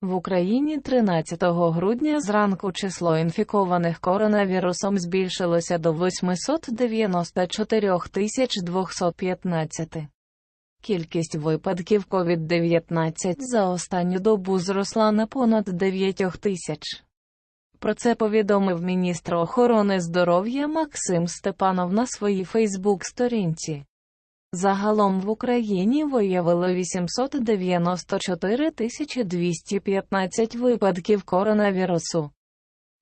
В Україні 13 грудня зранку число інфікованих коронавірусом збільшилося до 894 215. Кількість випадків COVID-19 за останню добу зросла на понад 9 тисяч. Про це повідомив міністр охорони здоров'я Максим Степанов на своїй Фейсбук-сторінці. Загалом в Україні виявили 894 215 випадків коронавірусу.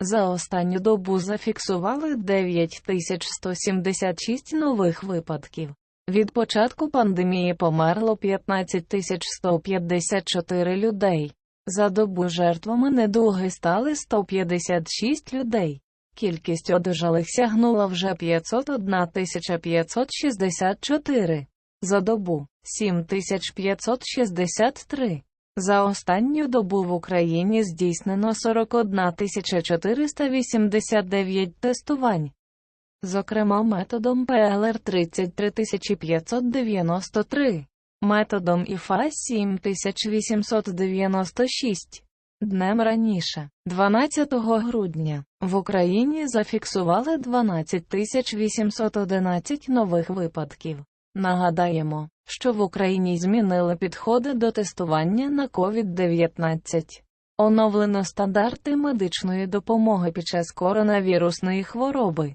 За останню добу зафіксували 9176 нових випадків. Від початку пандемії померло 15 154 людей. За добу жертвами недуги стали 156 людей. Кількість одужалих сягнула вже 501 564. За добу – 7563. За останню добу в Україні здійснено 41 489 тестувань. Зокрема методом ПЛР 33 593, методом ІФА 7896. Днем раніше, 12 грудня, в Україні зафіксували 12 811 нових випадків. Нагадаємо, що в Україні змінили підходи до тестування на COVID-19. Оновлено стандарти медичної допомоги під час коронавірусної хвороби.